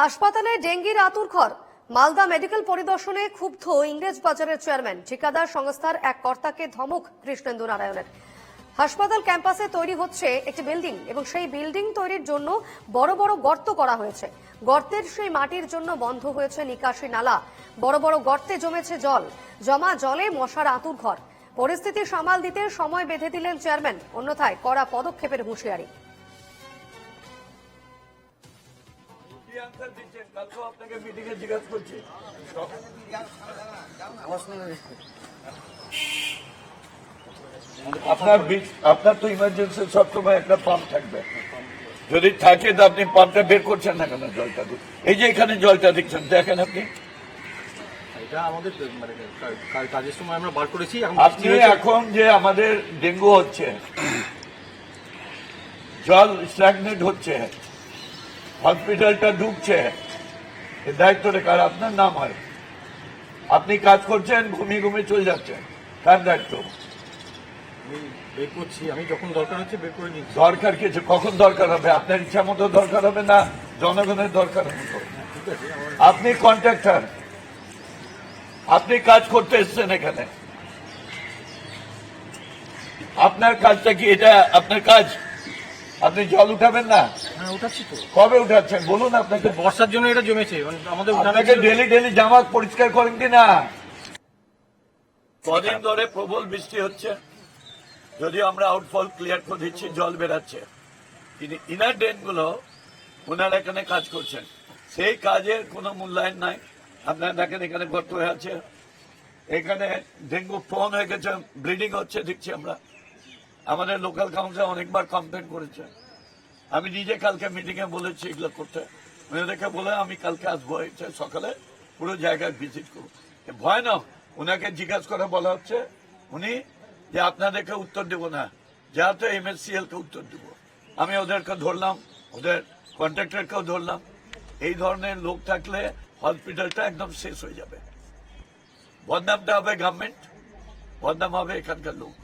হাসপাতালে ডেঙ্গির আতুর ঘর। মালদা মেডিকেল পরিদর্শনে ক্ষুব্ধ ইংরেজ বাজারের চেয়ারম্যান, ঠিকাদার সংস্থার এক কর্তাকে ধমক কৃষ্ণেন্দু নারায়ণের। হাসপাতাল ক্যাম্পাসে তৈরি হচ্ছে একটি বিল্ডিং এবং সেই বিল্ডিং তৈরির জন্য বড় বড় গর্ত করা হয়েছে। গর্তের সেই মাটির জন্য বন্ধ হয়েছে নিকাশি নালা। বড় বড় গর্তে জমেছে জল। জমা জলে মশার আতুর ঘর। পরিস্থিতি সামাল দিতে সময় বেঁধে দিলেন চেয়ারম্যান, অন্যথায় কড়া পদক্ষেপের হুঁশিয়ারি। কি answer দিচ্ছেন? কালকেও আপনাকে meeting জিজ্ঞাসা করছি। আপনার আপনার তো ইমার্জেন্সি সবসময় একটা পাম্প থাকবে যদি থাকে তো আপনি পাম্পটা বের করছেন না কেন জলটা এই যে এখানে জলটা দেখছেন দেখেন আপনি এটা আমাদের কা- কা- কাজের সময় আমরা বার করেছি আপনি এখন যে আমাদের ডেঙ্গু হচ্ছে জল স্ট্যাগনেট হচ্ছে হসপিটালটা ডুবছে দায়িত্বটা কার? আপনার নাম হয় আপনি কাজ করছেন ঘুমিয়ে ঘুমিয়ে চলে যাচ্ছেন। কার দায়িত্ব? বের করছি আমি যখন দরকার হচ্ছে বের করে নিচ্ছি। দরকার কিছু কখন দরকার হবে? আপনার ইচ্ছা মতো দরকার হবে না জনগণের দরকার মতো আপনি কন্ট্রাক্টর। আপনি কাজ করতে এসছেন এখানে। আপনার কাজটা কি? এটা আপনার কাজ? আপনি জল উঠাবেন না? হ্যাঁ উঠাচ্ছি তো। কবে উঠাচ্ছেন? বলুন আপনাকে। বর্ষার জন্য এটা জমেছে মানে আমাদের আপনাকে ডেলি ডেলি জামা পরিষ্কার করেন কি না? কদিন ধরে প্রবল বৃষ্টি হচ্ছে। যদিও আমরা আউটফল ক্লিয়ার করে দিচ্ছি জল বেরাচ্ছে। কিন্তু ইনার ড্রেনগুলো ওনারা এখানে কাজ করছেন। সেই কাজের কোনো মূল্যায়ন নাই। আপনারা দেখেন এখানে গর্ত হয়ে আছে। এখানে ডেঙ্গু ফোন হয়ে গেছে ব্লিডিং হচ্ছে দেখছি আমরা। আমাদের লোকাল কাউন্সিল অনেকবার কমপ্লেন করেছে। আমি নিজে কালকে মিটিং এ বলেছি এগুলো করতে। ওনাদেরকে বলে আমি কালকে আসব সকালে পুরো জায়গায় ভিজিট করব। ভয় না, ওনাকে জিজ্ঞাসা করে বলা হচ্ছে, উনি যে আপনাদেরকে উত্তর দেব না যেহেতু এমএসসিএল কে উত্তর দেব। আমি ওদেরকে ধরলাম, ওদের কন্ট্রাক্টরকেও ধরলাম। এই ধরনের লোক থাকলে হসপিটালটা একদম শেষ হয়ে যাবে। বদনামটা হবে গভর্নমেন্ট বদনাম হবে এখানকার লোক।